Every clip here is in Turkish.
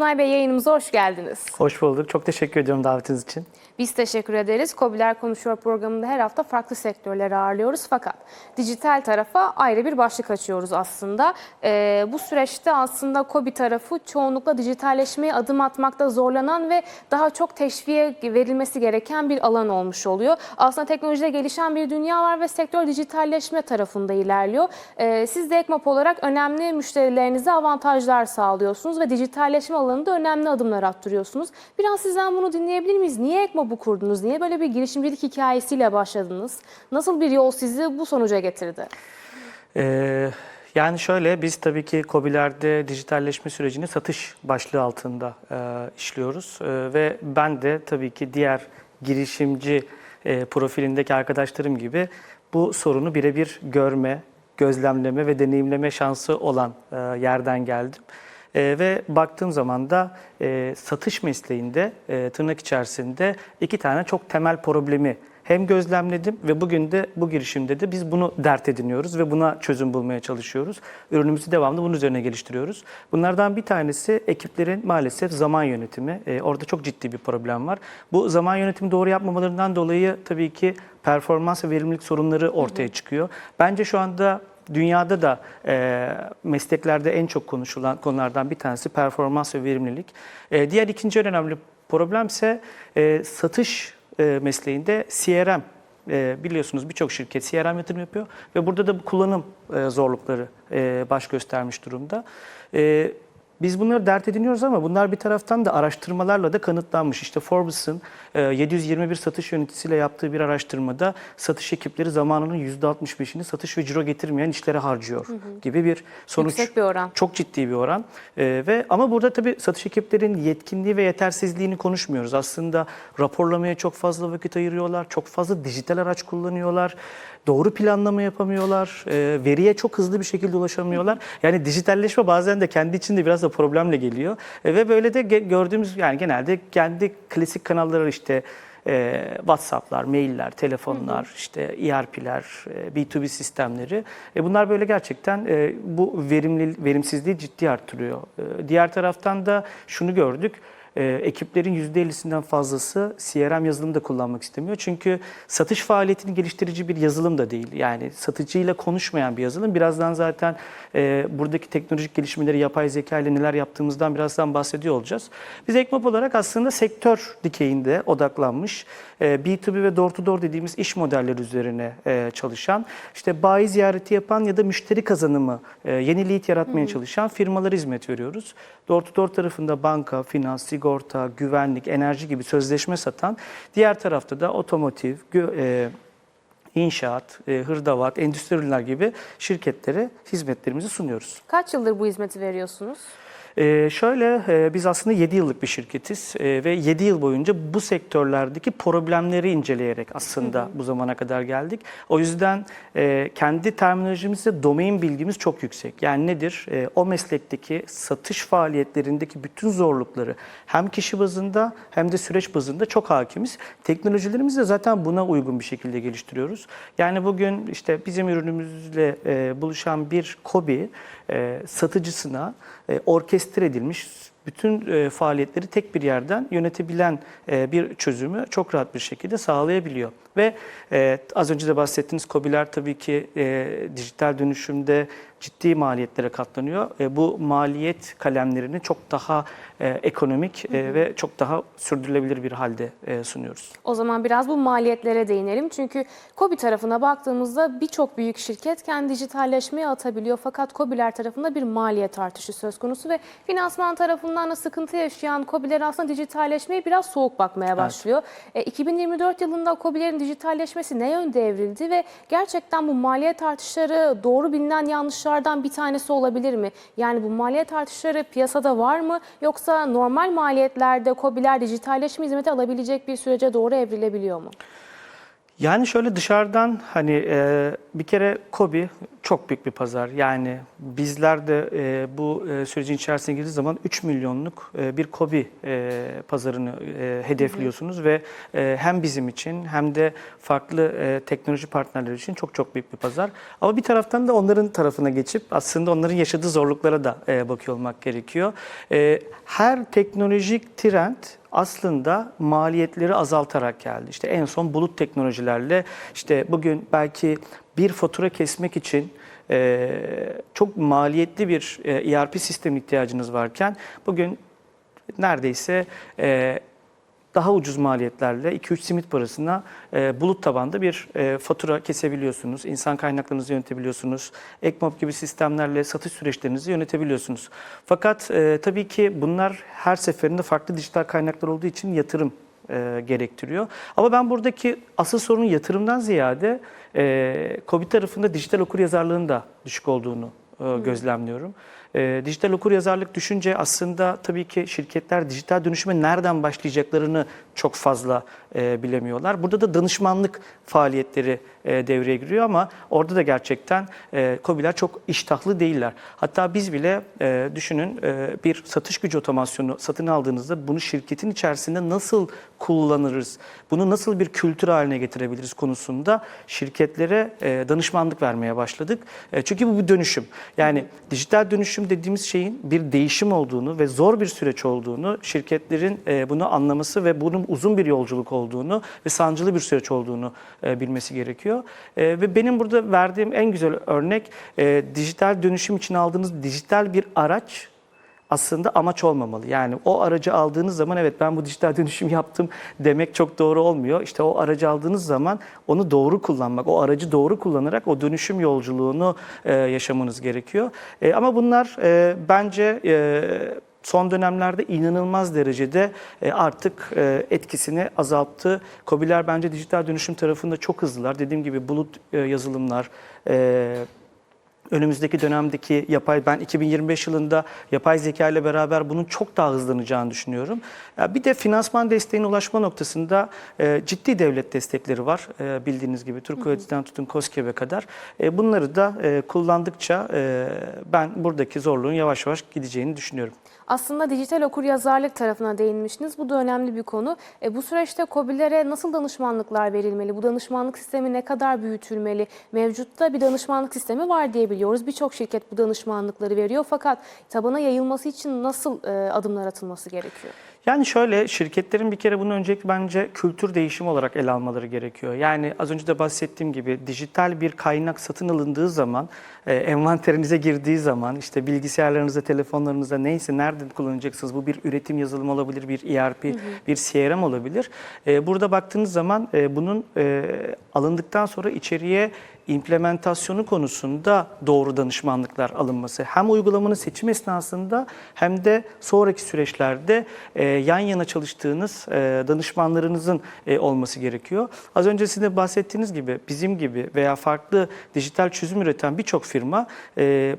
Tunay Bey yayınımıza hoş geldiniz. Hoş bulduk. Çok teşekkür ediyorum davetiniz için. Biz teşekkür ederiz. Kobiler Konuşuyor programında her hafta farklı sektörleri ağırlıyoruz. Fakat dijital tarafa ayrı bir başlık açıyoruz aslında. Ee, bu süreçte aslında Kobi tarafı çoğunlukla dijitalleşmeye adım atmakta zorlanan ve daha çok teşviğe verilmesi gereken bir alan olmuş oluyor. Aslında teknolojide gelişen bir dünya var ve sektör dijitalleşme tarafında ilerliyor. Ee, siz de Ekmap olarak önemli müşterilerinize avantajlar sağlıyorsunuz ve dijitalleşme alanında önemli adımlar attırıyorsunuz. Biraz sizden bunu dinleyebilir miyiz? Niye Ekmap'ı kurdunuz? Niye böyle bir girişimcilik hikayesiyle başladınız? Nasıl bir yol sizi bu sonuca getirdi? Ee, yani şöyle biz tabii ki COBİ'lerde dijitalleşme sürecini satış başlığı altında e, işliyoruz. E, ve ben de tabii ki diğer girişimci e, profilindeki arkadaşlarım gibi bu sorunu birebir görme, gözlemleme ve deneyimleme şansı olan e, yerden geldim. E, ve baktığım zaman da e, satış mesleğinde e, tırnak içerisinde iki tane çok temel problemi hem gözlemledim ve bugün de bu girişimde de biz bunu dert ediniyoruz ve buna çözüm bulmaya çalışıyoruz. Ürünümüzü devamlı bunun üzerine geliştiriyoruz. Bunlardan bir tanesi ekiplerin maalesef zaman yönetimi. Ee, orada çok ciddi bir problem var. Bu zaman yönetimi doğru yapmamalarından dolayı tabii ki performans ve verimlilik sorunları ortaya çıkıyor. Bence şu anda Dünyada da e, mesleklerde en çok konuşulan konulardan bir tanesi performans ve verimlilik. E, diğer ikinci önemli problem ise e, satış e, mesleğinde CRM. E, biliyorsunuz birçok şirket CRM yatırım yapıyor ve burada da bu kullanım e, zorlukları e, baş göstermiş durumda. E, biz bunları dert ediniyoruz ama bunlar bir taraftan da araştırmalarla da kanıtlanmış. İşte Forbes'ın e, 721 satış yöneticisiyle yaptığı bir araştırmada satış ekipleri zamanının %65'ini satış ve ciro getirmeyen işlere harcıyor gibi bir sonuç. Yüksek bir oran. Çok ciddi bir oran. Ee, ve ama burada tabii satış ekiplerin yetkinliği ve yetersizliğini konuşmuyoruz. Aslında raporlamaya çok fazla vakit ayırıyorlar. Çok fazla dijital araç kullanıyorlar. Doğru planlama yapamıyorlar. e, veriye çok hızlı bir şekilde ulaşamıyorlar. Yani dijitalleşme bazen de kendi içinde biraz da problemle geliyor. E, ve böyle de gördüğümüz yani genelde kendi klasik kanalları işte e, WhatsApp'lar, mailler, telefonlar, işte ERP'ler, e, B2B sistemleri. E, bunlar böyle gerçekten e, bu verimli verimsizliği ciddi arttırıyor. E, diğer taraftan da şunu gördük. E, ekiplerin %50'sinden fazlası CRM yazılımı da kullanmak istemiyor. Çünkü satış faaliyetini geliştirici bir yazılım da değil. Yani satıcıyla konuşmayan bir yazılım. Birazdan zaten e, buradaki teknolojik gelişmeleri yapay zeka ile neler yaptığımızdan birazdan bahsediyor olacağız. Biz Ekmap olarak aslında sektör dikeyinde odaklanmış e, B2B ve door to door dediğimiz iş modelleri üzerine e, çalışan, işte bayi ziyareti yapan ya da müşteri kazanımı, e, yeni lead yaratmaya çalışan firmalara hizmet veriyoruz. Door to door tarafında banka, finans, sigorta, güvenlik, enerji gibi sözleşme satan, diğer tarafta da otomotiv, e, inşaat, e, hırdavat, endüstri gibi şirketlere hizmetlerimizi sunuyoruz. Kaç yıldır bu hizmeti veriyorsunuz? Ee, şöyle e, biz aslında 7 yıllık bir şirketiz e, ve 7 yıl boyunca bu sektörlerdeki problemleri inceleyerek aslında bu zamana kadar geldik. O yüzden e, kendi terminolojimizde domain bilgimiz çok yüksek. Yani nedir? E, o meslekteki satış faaliyetlerindeki bütün zorlukları hem kişi bazında hem de süreç bazında çok hakimiz. Teknolojilerimizi de zaten buna uygun bir şekilde geliştiriyoruz. Yani bugün işte bizim ürünümüzle e, buluşan bir kobi e, satıcısına e, orkestre edilmiş bütün e, faaliyetleri tek bir yerden yönetebilen e, bir çözümü çok rahat bir şekilde sağlayabiliyor. Ve az önce de bahsettiğiniz KOBİ'ler tabii ki dijital dönüşümde ciddi maliyetlere katlanıyor. E, bu maliyet kalemlerini çok daha e, ekonomik e, ve çok daha sürdürülebilir bir halde e, sunuyoruz. O zaman biraz bu maliyetlere değinelim. Çünkü KOBİ tarafına baktığımızda birçok büyük şirket kendi dijitalleşmeye atabiliyor. Fakat KOBİ'ler tarafında bir maliyet artışı söz konusu ve finansman tarafından da sıkıntı yaşayan KOBİ'ler aslında dijitalleşmeye biraz soğuk bakmaya başlıyor. E, 2024 yılında KOBİ'lerin dijitalleşmesi ne yönde evrildi ve gerçekten bu maliyet artışları doğru bilinen yanlışlardan bir tanesi olabilir mi? Yani bu maliyet artışları piyasada var mı yoksa normal maliyetlerde KOBİ'ler dijitalleşme hizmeti alabilecek bir sürece doğru evrilebiliyor mu? Yani şöyle dışarıdan hani e, bir kere KOBİ çok büyük bir pazar. Yani bizler de e, bu e, sürecin içerisine girdiği zaman 3 milyonluk e, bir KOBİ e, pazarını e, hedefliyorsunuz ve e, hem bizim için hem de farklı e, teknoloji partnerleri için çok çok büyük bir pazar. Ama bir taraftan da onların tarafına geçip aslında onların yaşadığı zorluklara da e, bakıyor olmak gerekiyor. E, her teknolojik trend aslında maliyetleri azaltarak geldi. İşte en son bulut teknolojilerle işte bugün belki bir fatura kesmek için çok maliyetli bir e, ERP sistemi ihtiyacınız varken bugün neredeyse e, daha ucuz maliyetlerle 2-3 simit parasına e, bulut tabanda bir e, fatura kesebiliyorsunuz. İnsan kaynaklarınızı yönetebiliyorsunuz. Ekmob gibi sistemlerle satış süreçlerinizi yönetebiliyorsunuz. Fakat e, tabii ki bunlar her seferinde farklı dijital kaynaklar olduğu için yatırım e, gerektiriyor. Ama ben buradaki asıl sorunun yatırımdan ziyade e, tarafında dijital okuryazarlığın da düşük olduğunu e, gözlemliyorum. E, dijital okuryazarlık düşünce aslında tabii ki şirketler dijital dönüşüme nereden başlayacaklarını çok fazla e, bilemiyorlar. Burada da danışmanlık faaliyetleri e, devreye giriyor ama orada da gerçekten e, KOBİ'ler çok iştahlı değiller. Hatta biz bile e, düşünün e, bir satış gücü otomasyonu satın aldığınızda bunu şirketin içerisinde nasıl kullanırız, bunu nasıl bir kültür haline getirebiliriz konusunda şirketlere e, danışmanlık vermeye başladık. E, çünkü bu bir dönüşüm. Yani dijital dönüşüm dediğimiz şeyin bir değişim olduğunu ve zor bir süreç olduğunu şirketlerin e, bunu anlaması ve bunun uzun bir yolculuk olduğunu ve sancılı bir süreç olduğunu e, bilmesi gerekiyor. E, ve benim burada verdiğim en güzel örnek dijital dönüşüm için aldığınız dijital bir araç aslında amaç olmamalı. Yani o aracı aldığınız zaman evet ben bu dijital dönüşüm yaptım demek çok doğru olmuyor. İşte o aracı aldığınız zaman onu doğru kullanmak, o aracı doğru kullanarak o dönüşüm yolculuğunu e, yaşamanız gerekiyor. E, ama bunlar e, bence e, son dönemlerde inanılmaz derecede e, artık e, etkisini azalttı. KOBİ'ler bence dijital dönüşüm tarafında çok hızlılar. Dediğim gibi bulut e, yazılımlar, önümüzdeki dönemdeki yapay ben 2025 yılında yapay zeka ile beraber bunun çok daha hızlanacağını düşünüyorum. Bir de finansman desteğine ulaşma noktasında e, ciddi devlet destekleri var. E, bildiğiniz gibi Türk Öğretisi'nden tutun KOSGEB'e kadar. E, bunları da kullandıkça ben buradaki zorluğun yavaş yavaş gideceğini düşünüyorum. Aslında dijital okuryazarlık tarafına değinmiştiniz. Bu da önemli bir konu. E, bu süreçte KOBİ'lere nasıl danışmanlıklar verilmeli? Bu danışmanlık sistemi ne kadar büyütülmeli? Mevcutta bir danışmanlık sistemi var diye biliyoruz. Birçok şirket bu danışmanlıkları veriyor. Fakat tabana yayılması için nasıl e, adımlar atılması gerekiyor? Yani şöyle şirketlerin bir kere bunu öncelikle bence kültür değişimi olarak ele almaları gerekiyor. Yani az önce de bahsettiğim gibi dijital bir kaynak satın alındığı zaman, e, envanterinize girdiği zaman işte bilgisayarlarınızda, telefonlarınızda neyse nerede kullanacaksınız? Bu bir üretim yazılımı olabilir, bir ERP, bir CRM olabilir. E, burada baktığınız zaman e, bunun e, alındıktan sonra içeriye implementasyonu konusunda doğru danışmanlıklar alınması hem uygulamanın seçim esnasında hem de sonraki süreçlerde e, yan yana çalıştığınız e, danışmanlarınızın e, olması gerekiyor. Az önce sizin de bahsettiğiniz gibi bizim gibi veya farklı dijital çözüm üreten birçok firma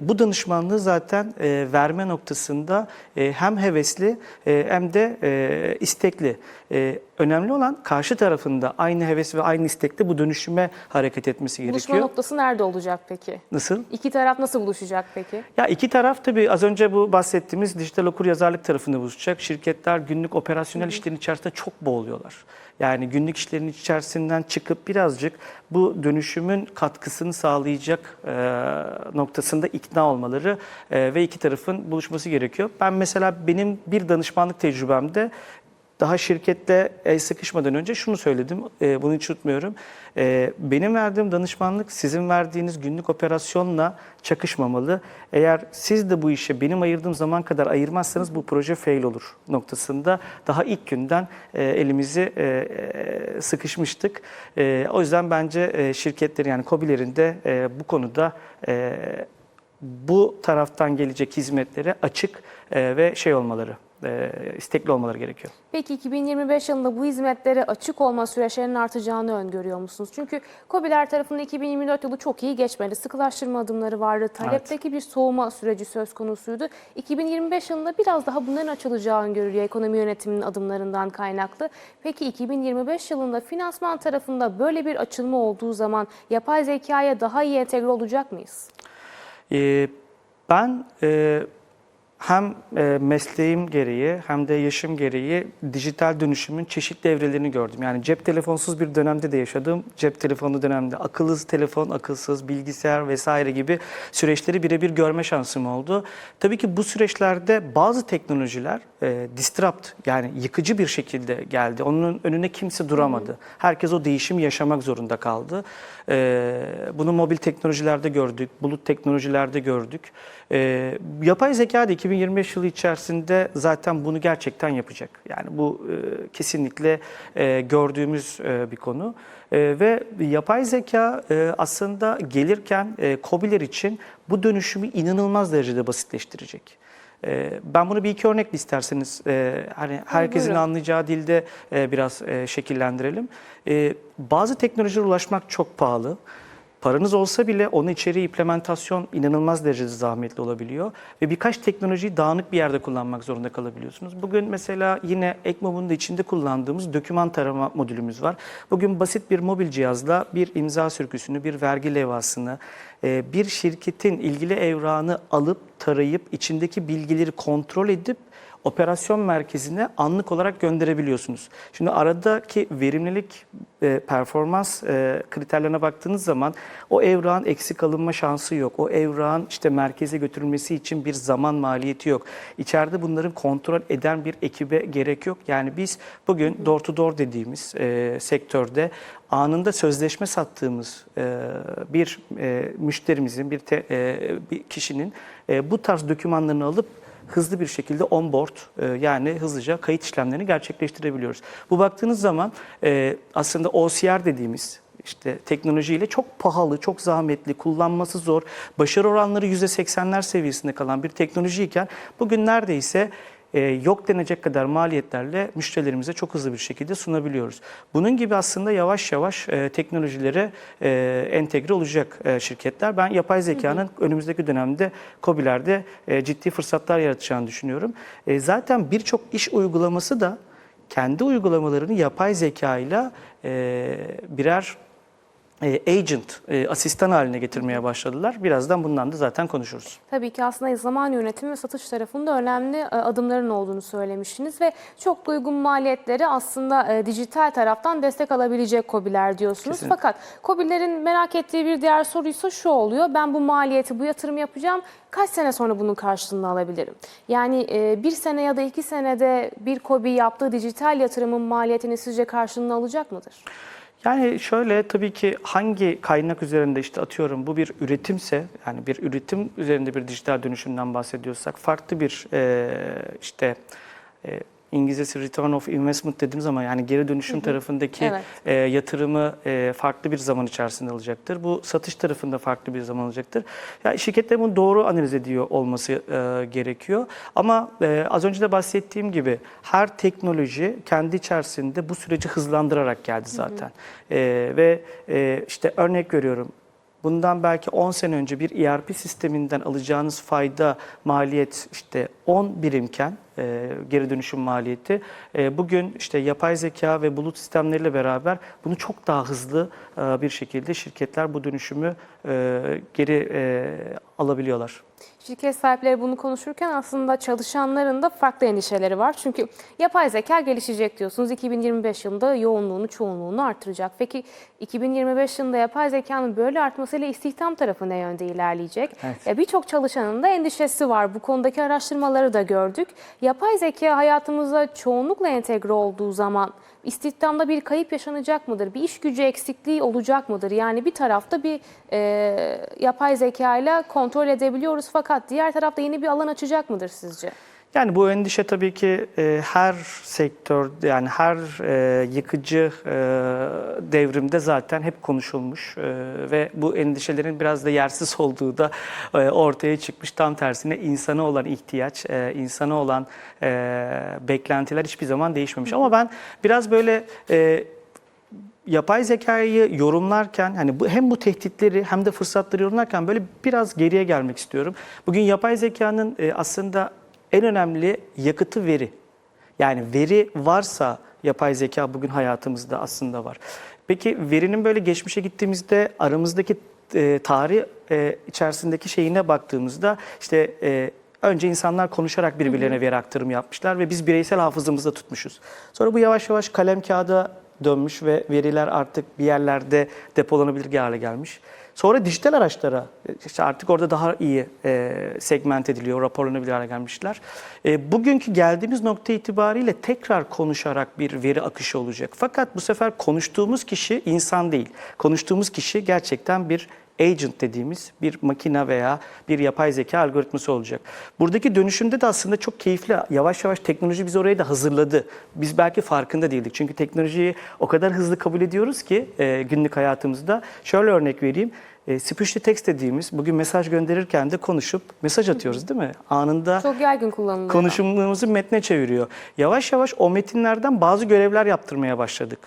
bu danışmanlığı zaten verme noktasında hem hevesli hem de istekli. E, önemli olan karşı tarafında aynı heves ve aynı istekte bu dönüşüme hareket etmesi Buluşma gerekiyor. noktası nerede olacak peki? Nasıl? İki taraf nasıl buluşacak peki? Ya iki taraf tabii az önce bu bahsettiğimiz dijital okur yazarlık tarafında buluşacak. Şirketler günlük operasyonel işlerin içerisinde çok boğuluyorlar. Yani günlük işlerin içerisinden çıkıp birazcık bu dönüşümün katkısını sağlayacak e, noktasında ikna olmaları e, ve iki tarafın buluşması gerekiyor. Ben mesela benim bir danışmanlık tecrübemde daha şirketle el sıkışmadan önce şunu söyledim, e, bunu hiç unutmuyorum. E, benim verdiğim danışmanlık sizin verdiğiniz günlük operasyonla çakışmamalı. Eğer siz de bu işe benim ayırdığım zaman kadar ayırmazsanız bu proje fail olur noktasında. Daha ilk günden e, elimizi e, e, sıkışmıştık. E, o yüzden bence e, şirketlerin yani KOBİ'lerin de e, bu konuda e, bu taraftan gelecek hizmetlere açık e, ve şey olmaları, e, istekli olmaları gerekiyor. Peki 2025 yılında bu hizmetlere açık olma süreçlerinin artacağını öngörüyor musunuz? Çünkü KOBİ'ler tarafından 2024 yılı çok iyi geçmedi. Sıkılaştırma adımları vardı. Talepteki bir soğuma süreci söz konusuydu. 2025 yılında biraz daha bunların açılacağı öngörülüyor ekonomi yönetiminin adımlarından kaynaklı. Peki 2025 yılında finansman tarafında böyle bir açılma olduğu zaman yapay zekaya daha iyi entegre olacak mıyız? Ee, ben e, hem e, mesleğim gereği hem de yaşım gereği dijital dönüşümün çeşitli evrelerini gördüm. Yani cep telefonsuz bir dönemde de yaşadım. Cep telefonu dönemde akıllı telefon, akılsız bilgisayar vesaire gibi süreçleri birebir görme şansım oldu. Tabii ki bu süreçlerde bazı teknolojiler e, disrupt yani yıkıcı bir şekilde geldi. Onun önüne kimse duramadı. Herkes o değişimi yaşamak zorunda kaldı. E, bunu mobil teknolojilerde gördük, bulut teknolojilerde gördük. E, yapay zeka da 2025 yılı içerisinde zaten bunu gerçekten yapacak. Yani bu e, kesinlikle e, gördüğümüz e, bir konu. E, ve yapay zeka e, aslında gelirken e, KOBİ'ler için bu dönüşümü inanılmaz derecede basitleştirecek. E, Ben bunu bir iki örnekle isterseniz e, hani herkesin buyurun. anlayacağı dilde e, biraz şekillendirelim. Bazı teknolojilere ulaşmak çok pahalı. Paranız olsa bile onun içeriği implementasyon inanılmaz derecede zahmetli olabiliyor ve birkaç teknolojiyi dağınık bir yerde kullanmak zorunda kalabiliyorsunuz. Bugün mesela yine ECMOB'un da içinde kullandığımız doküman tarama modülümüz var. Bugün basit bir mobil cihazla bir imza sürküsünü, bir vergi levhasını, e, bir şirketin ilgili evrağını alıp tarayıp içindeki bilgileri kontrol edip operasyon merkezine anlık olarak gönderebiliyorsunuz. Şimdi aradaki verimlilik, e, performans e, kriterlerine baktığınız zaman o evrağın eksik alınma şansı yok. O evrağın işte merkeze götürülmesi için bir zaman maliyeti yok. İçeride bunların kontrol eden bir ekibe gerek yok. Yani biz bugün door to door dediğimiz e, sektörde anında sözleşme sattığımız e, bir e, müşterimizin, bir, te- e, bir kişinin e, bu tarz dokümanlarını alıp hızlı bir şekilde onboard e, yani hızlıca kayıt işlemlerini gerçekleştirebiliyoruz. Bu baktığınız zaman e, aslında OCR dediğimiz işte teknolojiyle çok pahalı, çok zahmetli, kullanması zor, başarı oranları %80'ler seviyesinde kalan bir teknolojiyken bugün neredeyse yok denecek kadar maliyetlerle müşterilerimize çok hızlı bir şekilde sunabiliyoruz. Bunun gibi aslında yavaş yavaş e, teknolojilere e, entegre olacak e, şirketler. Ben yapay zekanın önümüzdeki dönemde COBİ'lerde e, ciddi fırsatlar yaratacağını düşünüyorum. E, zaten birçok iş uygulaması da kendi uygulamalarını yapay zeka ile e, birer e, agent, e, asistan haline getirmeye başladılar. Birazdan bundan da zaten konuşuruz. Tabii ki aslında zaman yönetimi ve satış tarafında önemli e, adımların olduğunu söylemiştiniz ve çok uygun maliyetleri aslında e, dijital taraftan destek alabilecek KOBİ'ler diyorsunuz. Kesinlikle. Fakat KOBİ'lerin merak ettiği bir diğer soruysa şu oluyor. Ben bu maliyeti, bu yatırım yapacağım. Kaç sene sonra bunun karşılığını alabilirim? Yani e, bir sene ya da iki senede bir KOBİ yaptığı dijital yatırımın maliyetini sizce karşılığını alacak mıdır? Yani şöyle tabii ki hangi kaynak üzerinde işte atıyorum bu bir üretimse yani bir üretim üzerinde bir dijital dönüşümden bahsediyorsak farklı bir e, işte e, İngilizcesi return of investment dediğimiz zaman yani geri dönüşüm tarafındaki Evet. e, yatırımı e, farklı bir zaman içerisinde alacaktır. Bu satış tarafında farklı bir zaman alacaktır. Ya şirketlerin bunu doğru analiz ediyor olması e, gerekiyor. Ama e, az önce de bahsettiğim gibi her teknoloji kendi içerisinde bu süreci hızlandırarak geldi zaten. E, ve e, işte örnek veriyorum Bundan belki 10 sene önce bir ERP sisteminden alacağınız fayda maliyet işte 10 birimken e, geri dönüşüm maliyeti e, bugün işte yapay zeka ve bulut sistemleriyle beraber bunu çok daha hızlı e, bir şekilde şirketler bu dönüşümü e, geri e, alabiliyorlar. Şirket sahipleri bunu konuşurken aslında çalışanların da farklı endişeleri var. Çünkü yapay zeka gelişecek diyorsunuz. 2025 yılında yoğunluğunu, çoğunluğunu artıracak. Peki 2025 yılında yapay zekanın böyle artmasıyla istihdam tarafı ne yönde ilerleyecek? Evet. Birçok çalışanın da endişesi var. Bu konudaki araştırmaları da gördük. Yapay zeka hayatımıza çoğunlukla entegre olduğu zaman istihdamda bir kayıp yaşanacak mıdır? Bir iş gücü eksikliği olacak mıdır? Yani bir tarafta bir e, yapay zeka ile kontrol edebiliyoruz fakat diğer tarafta yeni bir alan açacak mıdır sizce? Yani bu endişe tabii ki e, her sektör yani her e, yıkıcı e, devrimde zaten hep konuşulmuş E, ve bu endişelerin biraz da yersiz olduğu da e, ortaya çıkmış. Tam tersine insana olan ihtiyaç, e, insana olan e, beklentiler hiçbir zaman değişmemiş. Ama ben biraz böyle e, yapay zekayı yorumlarken hani bu, hem bu tehditleri hem de fırsatları yorumlarken böyle biraz geriye gelmek istiyorum. Bugün yapay zekanın e, aslında en önemli yakıtı veri. Yani veri varsa yapay zeka bugün hayatımızda aslında var. Peki verinin böyle geçmişe gittiğimizde aramızdaki e, tarih e, içerisindeki şeyine baktığımızda işte e, önce insanlar konuşarak birbirlerine veri aktarımı yapmışlar ve biz bireysel hafızamızda tutmuşuz. Sonra bu yavaş yavaş kalem kağıda dönmüş ve veriler artık bir yerlerde depolanabilir hale gelmiş. Sonra dijital araçlara işte artık orada daha iyi e, segment ediliyor, raporlanabilir hale gelmişler. E, bugünkü geldiğimiz nokta itibariyle tekrar konuşarak bir veri akışı olacak. Fakat bu sefer konuştuğumuz kişi insan değil. Konuştuğumuz kişi gerçekten bir agent dediğimiz bir makine veya bir yapay zeka algoritması olacak. Buradaki dönüşümde de aslında çok keyifli. Yavaş yavaş teknoloji bizi oraya da hazırladı. Biz belki farkında değildik. Çünkü teknolojiyi o kadar hızlı kabul ediyoruz ki e, günlük hayatımızda. Şöyle örnek vereyim. E, speech to text dediğimiz bugün mesaj gönderirken de konuşup mesaj atıyoruz değil mi? Anında Çok yaygın kullanılıyor. konuşumumuzu metne çeviriyor. Yavaş yavaş o metinlerden bazı görevler yaptırmaya başladık.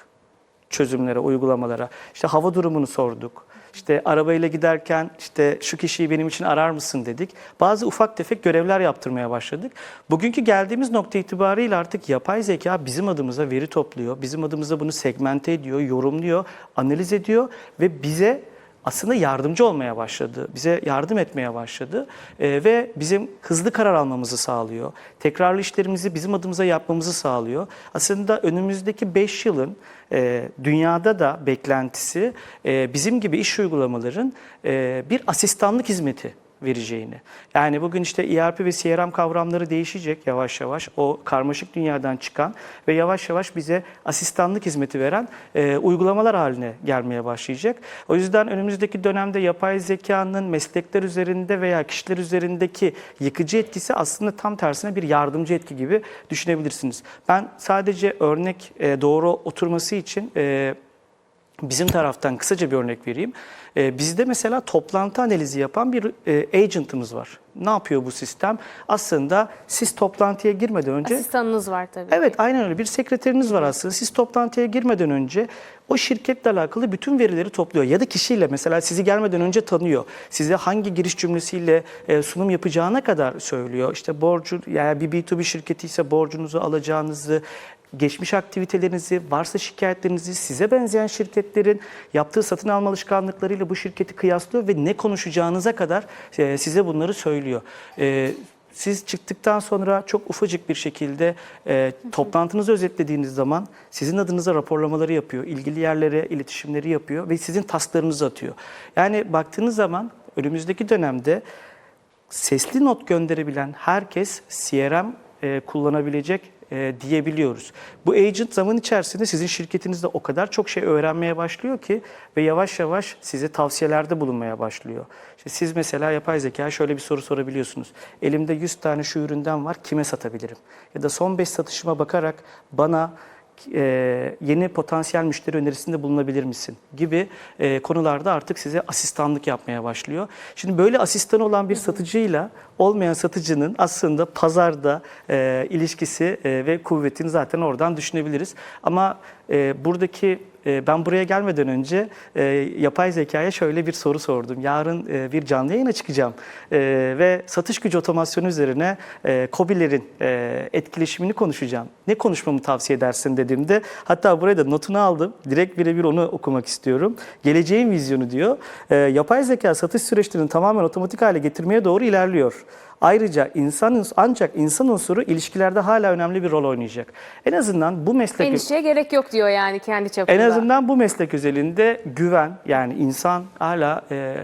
Çözümlere, uygulamalara. İşte hava durumunu sorduk. İşte arabayla giderken işte şu kişiyi benim için arar mısın dedik. Bazı ufak tefek görevler yaptırmaya başladık. Bugünkü geldiğimiz nokta itibariyle artık yapay zeka bizim adımıza veri topluyor. Bizim adımıza bunu segmente ediyor, yorumluyor, analiz ediyor ve bize aslında yardımcı olmaya başladı. Bize yardım etmeye başladı Ee, ve bizim hızlı karar almamızı sağlıyor. Tekrarlı işlerimizi bizim adımıza yapmamızı sağlıyor. Aslında önümüzdeki 5 yılın e, dünyada da beklentisi e, bizim gibi iş uygulamaların e, bir asistanlık hizmeti vereceğini. Yani bugün işte ERP ve CRM kavramları değişecek yavaş yavaş. O karmaşık dünyadan çıkan ve yavaş yavaş bize asistanlık hizmeti veren e, uygulamalar haline gelmeye başlayacak. O yüzden önümüzdeki dönemde yapay zekanın meslekler üzerinde veya kişiler üzerindeki yıkıcı etkisi aslında tam tersine bir yardımcı etki gibi düşünebilirsiniz. Ben sadece örnek e, doğru oturması için e, Bizim taraftan kısaca bir örnek vereyim. Ee, bizde mesela toplantı analizi yapan bir e, agent'ımız var. Ne yapıyor bu sistem? Aslında siz toplantıya girmeden önce... Asistanınız var tabii. Evet aynen öyle bir sekreteriniz var aslında. Siz toplantıya girmeden önce o şirketle alakalı bütün verileri topluyor. Ya da kişiyle mesela sizi gelmeden önce tanıyor. Size hangi giriş cümlesiyle e, sunum yapacağına kadar söylüyor. İşte borcu yani bir B2B şirketi ise borcunuzu alacağınızı, geçmiş aktivitelerinizi, varsa şikayetlerinizi size benzeyen şirketlerin yaptığı satın alma alışkanlıklarıyla bu şirketi kıyaslıyor ve ne konuşacağınıza kadar e, size bunları söylüyor. E, siz çıktıktan sonra çok ufacık bir şekilde e, toplantınızı özetlediğiniz zaman sizin adınıza raporlamaları yapıyor, ilgili yerlere iletişimleri yapıyor ve sizin tasklarınızı atıyor. Yani baktığınız zaman önümüzdeki dönemde sesli not gönderebilen herkes CRM e, kullanabilecek e, diyebiliyoruz. Bu agent zaman içerisinde sizin şirketinizde o kadar çok şey öğrenmeye başlıyor ki ve yavaş yavaş size tavsiyelerde bulunmaya başlıyor. İşte siz mesela yapay zeka şöyle bir soru sorabiliyorsunuz. Elimde 100 tane şu üründen var kime satabilirim? Ya da son 5 satışıma bakarak bana e, yeni potansiyel müşteri önerisinde bulunabilir misin gibi e, konularda artık size asistanlık yapmaya başlıyor. Şimdi böyle asistan olan bir satıcıyla olmayan satıcının aslında pazarda e, ilişkisi e, ve kuvvetini zaten oradan düşünebiliriz. Ama e, buradaki e, ben buraya gelmeden önce e, yapay zekaya şöyle bir soru sordum. Yarın e, bir canlı yayına çıkacağım E, ve satış gücü otomasyonu üzerine e, KOBİ'lerin e, etkileşimini konuşacağım. Ne konuşmamı tavsiye edersin dediğimde hatta buraya da notunu aldım. Direkt birebir onu okumak istiyorum. Geleceğin vizyonu diyor. E, yapay zeka satış süreçlerini tamamen otomatik hale getirmeye doğru ilerliyor. Ayrıca insan ancak insan unsuru ilişkilerde hala önemli bir rol oynayacak. En azından bu meslek Endişeye gerek yok diyor yani kendi çapında. en azından bu meslek özelinde güven yani insan hala e,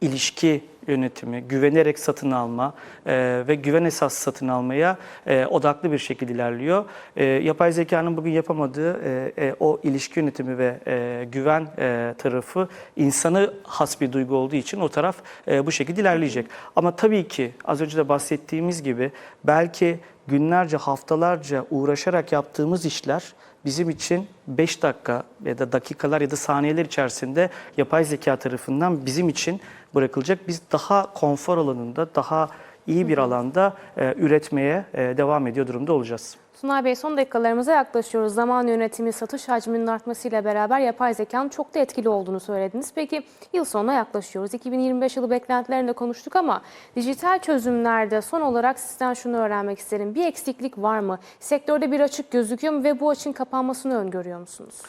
ilişki yönetimi, güvenerek satın alma e, ve güven esas satın almaya e, odaklı bir şekilde ilerliyor. E, yapay zekanın bugün yapamadığı e, e, o ilişki yönetimi ve e, güven e, tarafı insanı has bir duygu olduğu için o taraf e, bu şekilde ilerleyecek. Ama tabii ki az önce de bahsettiğimiz gibi belki günlerce, haftalarca uğraşarak yaptığımız işler bizim için 5 dakika ya da dakikalar ya da saniyeler içerisinde yapay zeka tarafından bizim için bırakılacak. Biz daha konfor alanında, daha iyi bir alanda e, üretmeye e, devam ediyor durumda olacağız. Sunay Bey son dakikalarımıza yaklaşıyoruz. Zaman yönetimi, satış hacminin artmasıyla beraber yapay zekanın çok da etkili olduğunu söylediniz. Peki yıl sonuna yaklaşıyoruz. 2025 yılı beklentilerini de konuştuk ama dijital çözümlerde son olarak sizden şunu öğrenmek isterim. Bir eksiklik var mı? Sektörde bir açık gözüküyor mu ve bu açın kapanmasını öngörüyor musunuz?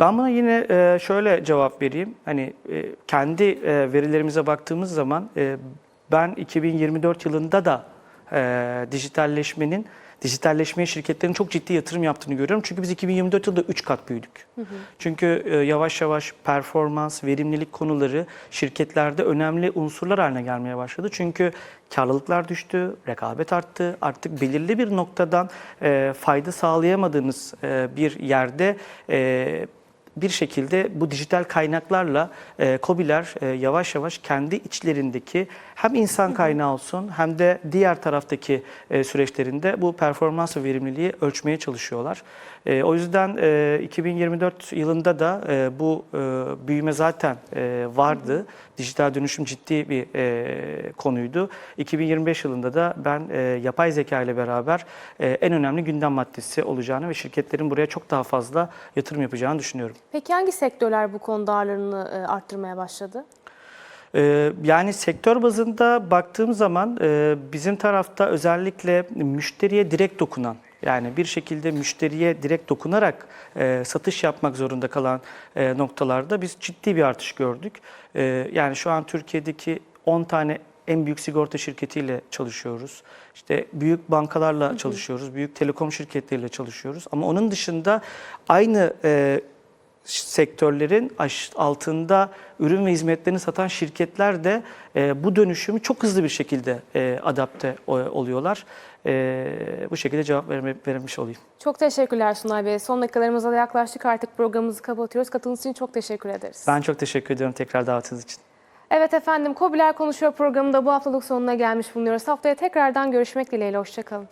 Ben buna yine e, şöyle cevap vereyim. Hani e, kendi e, verilerimize baktığımız zaman ben 2024 yılında da dijitalleşmenin dijitalleşmeye şirketlerin çok ciddi yatırım yaptığını görüyorum. Çünkü biz 2024 yılında 3 kat büyüdük. Çünkü e, yavaş yavaş performans, verimlilik konuları şirketlerde önemli unsurlar haline gelmeye başladı. Çünkü karlılıklar düştü, rekabet arttı. Artık belirli bir noktadan e, fayda sağlayamadığınız e, bir yerde e, bir şekilde bu dijital kaynaklarla e, KOBİ'ler e, yavaş yavaş kendi içlerindeki hem insan kaynağı olsun hem de diğer taraftaki e, süreçlerinde bu performans ve verimliliği ölçmeye çalışıyorlar. E, o yüzden e, 2024 yılında da e, bu e, büyüme zaten e, vardı. Dijital dönüşüm ciddi bir e, konuydu. 2025 yılında da ben e, yapay zeka ile beraber e, en önemli gündem maddesi olacağını ve şirketlerin buraya çok daha fazla yatırım yapacağını düşünüyorum. Peki hangi sektörler bu konuda ağırlığını e, arttırmaya başladı? Ee, Yani sektör bazında baktığım zaman e, bizim tarafta özellikle müşteriye direkt dokunan yani bir şekilde müşteriye direkt dokunarak e, satış yapmak zorunda kalan e, noktalarda biz ciddi bir artış gördük. E, Yani şu an Türkiye'deki 10 tane en büyük sigorta şirketiyle çalışıyoruz. İşte büyük bankalarla çalışıyoruz, büyük telekom şirketleriyle çalışıyoruz. Ama onun dışında aynı e, sektörlerin altında ürün ve hizmetlerini satan şirketler de e, bu dönüşümü çok hızlı bir şekilde e, adapte oluyorlar. E, bu şekilde cevap vermiş olayım. Çok teşekkürler Sunay Bey. Son dakikalarımıza da yaklaştık artık programımızı kapatıyoruz. Katıldığınız için çok teşekkür ederiz. Ben çok teşekkür ediyorum tekrar davetiniz için. Evet efendim, Kobiler Konuşuyor programında bu haftalık sonuna gelmiş bulunuyoruz. Haftaya tekrardan görüşmek dileğiyle. Hoşçakalın.